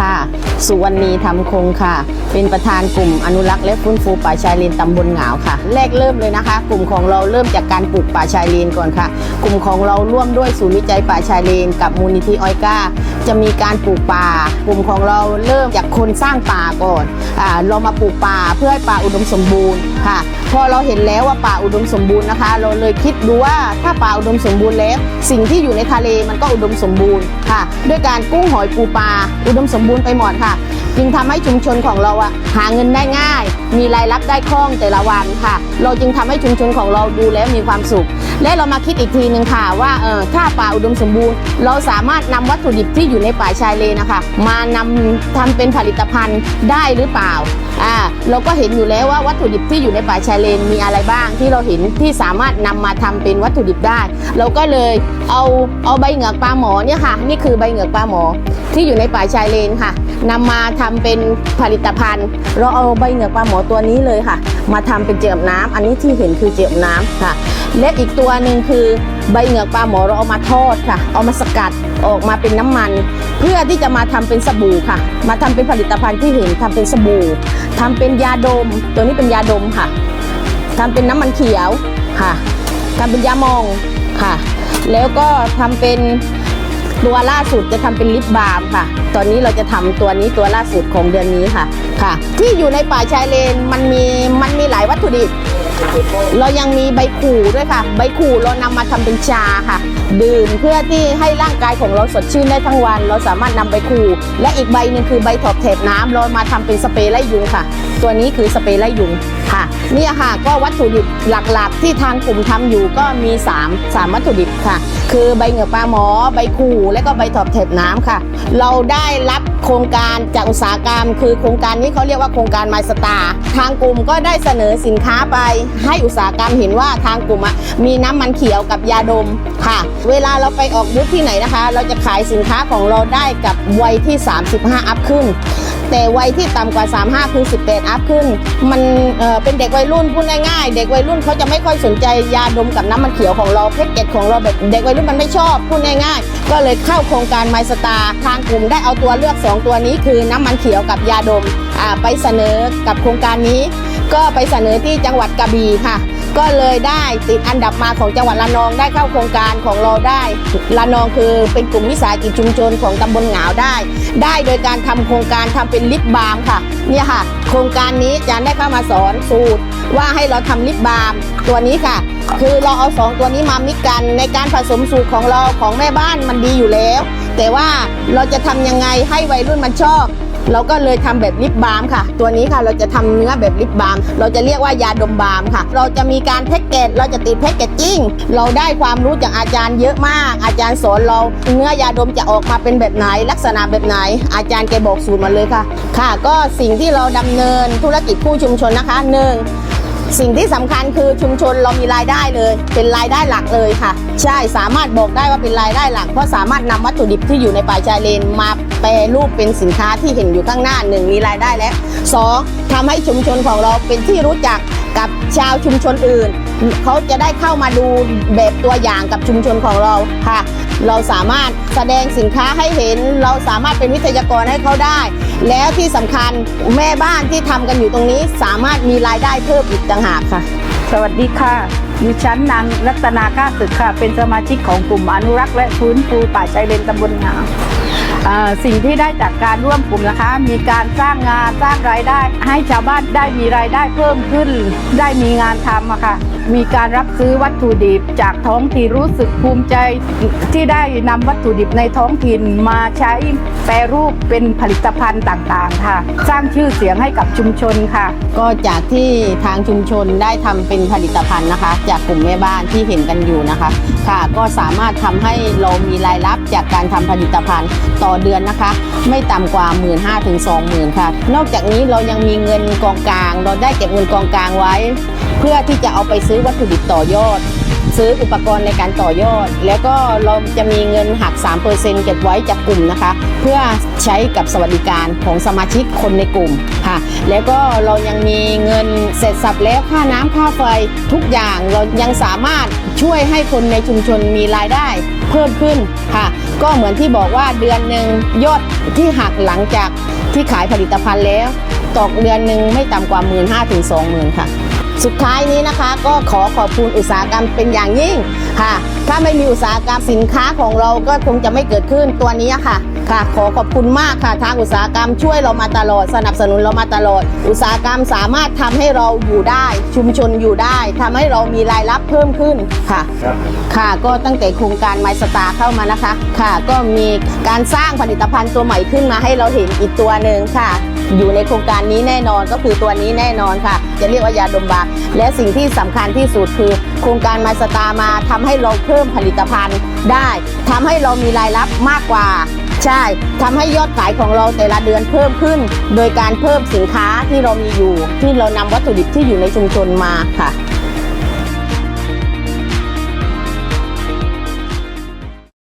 ค่ะ สุวรรณีธรรมคงค่ะ เป็นประธานกลุ่มอนุรักษ์และฟื้นฟูป่าชายเลนตำบลเหงาค่ะ แรกเริ่มเลยนะคะ กลุ่มของเราเริ่มจากการปลูกป่าชายเลนก่อนค่ะ กลุ่มของเราร่วมด้วยศูนย์วิจัยป่าชายเลน กับมูลนิธิออยก้าจะมีการปลูกป่า กลุ่มของเราเริ่มจากคนสร้างป่าก่อนอ่าเรามาปลูกป่าเพื่อให้ป่าอุดมสมบูรณ์ค่ะ พอเราเห็นแล้วว่าป่าอุดมสมบูรณ์นะคะ เราเลยคิดดูว่าถ้าป่าอุดมสมบูรณ์แล้ว สิ่งที่อยู่ในทะเลมันก็อุดมสมบูรณ์ค่ะ ด้วยการกุ้งหอยปูปลาอุดมสมบูรณ์ไปหมดค่ะ จึงทำให้ชุมชนของเราอะหาเงินได้ง่าย มีรายรับได้คล่องแต่ละวันค่ะ เราจึงทำให้ชุมชนของเราดูแล้วมีความสุข และเรามาคิดอีกทีหนึ่งค่ะว่าเออถ้าป่าอุดมสมบูรณ์ เราสามารถนำวัตถุดิบที่อยู่ในป่าชายเลนนะคะ มานำทำเป็นผลิตภัณฑ์ได้หรือเปล่าอ่าเราก็เห็นอยู่แล้วว่าวัตถุดิบที่อยู่ในป่าชายเลนมีอะไรบ้างที่เราเห็นที่สามารถนำมาทำเป็นวัตถุดิบได้ เราก็เลยเอาเอาใบเหงือกปลาหมอเนี่ยค่ะ นี่คือใบเหงือกปลาหมอที่อยู่ในป่าชายเลนค่ะนำมาทำเป็นผลิตภัณฑ์ เราเอาใบเหงือกปลาหมอตัวนี้เลยค่ะ มาทำเป็นเจือน้ำอันนี้ที่เห็นคือเจือน้ำค่ะ และอีกตัวหนึ่งคือใบเหงือกปลาหมอเราเอามาทอดค่ะ เอามาสกัดออกมาเป็นน้ำมัน เพื่อที่จะมาทำเป็นสบู่ค่ะ มาทำเป็นผลิตภัณฑ์ที่เห็นทำเป็นสบู่ทำเป็นยาดม ตัวนี้เป็นยาดมค่ะทำเป็นน้ำมันเขียวค่ะทำเป็นยามองค่ะ แล้วก็ทำเป็น ตัวล่าสุดจะทำเป็นลิปบาล์มค่ะ ตอนนี้เราจะทำตัวนี้ตัวล่าสุดของเดือนนี้ค่ะค่ะ ที่อยู่ในป่าชายเลนมันมีมันมีหลายวัตถุดิบเรายังมีใบขู่ด้วยค่ะ ใบขู่เรานำมาทำเป็นชาค่ะ ดื่มเพื่อที่ให้ร่างกายของเราสดชื่นได้ทั้งวัน เราสามารถนำใบขู่ และอีกใบหนึ่งคือใบถอบแถบน้ำเรามาทำเป็นสเปรย์ไล่ยุงค่ะ ตัวนี้คือสเปรย์ไล่ยุง ค่ะเนี่ยค่ะก็วัตถุดิบหลักๆ ที่ทางกลุ่มทำอยู่ก็มี 3 3 วัตถุดิบค่ะ คือใบเหงือกปลาหมอ ใบขู่ และก็ใบถอบแถบน้ำค่ะ เราได้รับโครงการจากอุตสาหกรรม คือโครงการนี้เขาเรียกว่าโครงการไมสตาร์ทางกลุ่มก็ได้เสนอสินค้าไป ให้อุตสาหกรรมเห็นว่าทางกลุ่มมีน้ำมันเขียวกับยาดมค่ะ เวลาเราไปออกบูธที่ไหนนะคะ เราจะขายสินค้าของเราได้กับวัยที่ 35 อัพขึ้น แต่วัยที่ต่ำกว่า 35 คือ 18 อัพขึ้น มันเป็นเด็กวัยรุ่นพูดง่ายๆ เด็กวัยรุ่นเขาจะไม่ค่อยสนใจยาดมกับน้ำมันเขียวของเราเพ็กเกตของเราแบบเด็กวัยรุ่นมันไม่ชอบพูดง่ายๆ ก็เลยเข้าโครงการไมสตาทางกลุ่มได้เอาตัวเลือก 2 ตัวนี้คือน้ำมันเขียวกับยาดมไปเสนอกับโครงการนี้ ก็ไปเสนอที่จังหวัดกระบี่ค่ะ ก็เลยได้ติดอันดับมาของจังหวัดระนองได้เข้าโครงการของเราได้ระนองคือเป็นกลุ่มวิสาหกิจชุมชนของตำบลเหงาได้ ได้โดยการทำโครงการทำเป็นลิปบาล์มค่ะเนี่ยค่ะ โครงการนี้อาจารย์ได้เข้ามาสอนสูตร ว่าให้เราทำลิปบาล์มตัวนี้ค่ะ คือเราเอาสองตัวนี้มามิกกันในการผสมสูตรของเราของแม่บ้านมันดีอยู่แล้ว แต่ว่าเราจะทำยังไงให้วัยรุ่นมันชอบ เราก็เลยทำแบบลิปบาล์มค่ะ ตัวนี้ค่ะเราจะทำเนื้อแบบลิปบาล์มเราจะเรียกว่ายาดมบาล์มค่ะ เราจะมีการแพ็กเกจเราจะติดแพ็กเกจจิ้งเราได้ความรู้จากอาจารย์เยอะมาก อาจารย์สอนเราเนื้อยาดมจะออกมาเป็นแบบไหน ลักษณะแบบไหน อาจารย์แกบอกสูตรมาเลยค่ะ ค่ะ ก็สิ่งที่เราดำเนินธุรกิจคู่ชุมชนนะคะหนึ่ง สิ่งที่สำคัญคือชุมชนเรามีรายได้เลย เป็นรายได้หลักเลยค่ะ ใช่สามารถบอกได้ว่าเป็นรายได้หลัก เพราะสามารถนำวัตถุดิบที่อยู่ในป่าชายเลนมาแปรรูปเป็นสินค้าที่เห็นอยู่ข้างหน้าหนึ่งมีรายได้แล้วสองทำให้ชุมชนของเราเป็นที่รู้จัก กับชาวชุมชนอื่น เขาจะได้เข้ามาดูแบบตัวอย่างกับชุมชนของเราค่ะ เราสามารถแสดงสินค้าให้เห็น เราสามารถเป็นวิทยากรให้เขาได้ แล้วที่สำคัญแม่บ้านที่ทำกันอยู่ตรงนี้ สามารถมีรายได้เพิ่มอีกต่างหากค่ะ สวัสดีค่ะดิฉันนางรัตนาก้าศึกค่ะ เป็นสมาชิกของกลุ่มอนุรักษ์และฟื้นฟูป่าชายเลนตำบลหงาวอ่า สิ่งที่ได้จากการร่วมกลุ่มนะคะ มีการสร้างงานสร้างรายได้ ให้ชาวบ้านได้มีรายได้เพิ่มขึ้น ได้มีงานทำอะค่ะ มีการรับซื้อวัตถุดิบจากท้องถิ่นรู้สึกภูมิใจที่ได้นำวัตถุดิบในท้องถิ่นมาใช้แปรรูปเป็นผลิตภัณฑ์ต่างๆ ค่ะ สร้างชื่อเสียงให้กับชุมชนค่ะ ก็จากที่ทางชุมชนได้ทำเป็นผลิตภัณฑ์นะคะ จากกลุ่มแม่บ้านที่เห็นกันอยู่นะคะค่ะ ก็สามารถทำให้เรามีรายรับจากการทำผลิตภัณฑ์ต่อเดือนนะคะ ไม่ต่ำกว่า 1 5ื่นถึง20,000ค่ะ นอกจากนี้เรายังมีเงินกองกลาง เราได้เก็บเงินกองกลางไว้ พื่อที่จะเอาไปซื้อวัตถุดิบต่อยอด ซื้ออุปกรณ์ในการต่อยอด แล้วก็เราจะมีเงินหัก 3%เก็บไว้จากกลุ่มนะคะ เพื่อใช้กับสวัสดิการของสมาชิกคนในกลุ่มค่ะ แล้วก็เรายังมีเงินเสร็จสับแล้วค่าน้ำค่าไฟทุกอย่างเรายังสามารถช่วยให้คนในชุมชนมีรายได้เพิ่มขึ้นค่ะ ก็เหมือนที่บอกว่าเดือนหนึ่งยอดที่หักหลังจากที่ขายผลิตภัณฑ์แล้ว ตกเดือนหนึ่งไม่ต่ำกว่า 1 5ื่นถึงสองหมื่นค่ะ สุดท้ายนี้นะคะ ก็ขอขอบคุณอุตสาหกรรมเป็นอย่างยิ่งค่ะ ถ้าไม่มีอุตสาหกรรมสินค้าของเราก็คงจะไม่เกิดขึ้นตัวนี้ค่ะ ค่ะ ขอขอบคุณมากค่ะ ทางอุตสาหกรรมช่วยเรามาตลอด สนับสนุนเรามาตลอด อุตสาหกรรมสามารถทำให้เราอยู่ได้ ชุมชนอยู่ได้ทำให้เรามีรายรับเพิ่มขึ้นค่ะ ค่ะก็ตั้งแต่โครงการ My Star เข้ามานะคะ ค่ะ ก็มีการสร้างผลิตภัณฑ์ตัวใหม่ขึ้นมาให้เราเห็นอีกตัวหนึ่งค่ะอยู่ในโครงการนี้แน่นอนก็คือตัวนี้แน่นอนค่ะ จะเรียกว่ายาดมบาและสิ่งที่สำคัญที่สุดคือ โครงการ My Star มาทำให้เราเพิ่มผลิตภัณฑ์ได้ทำให้เรามีรายรับมากกว่า ใช่ทำให้ยอดขายของเราแต่ละเดือนเพิ่มขึ้น โดยการเพิ่มสินค้าที่เรามีอยู่ ที่เรานำวัตถุดิบที่อยู่ในชุมชนมาค่ะ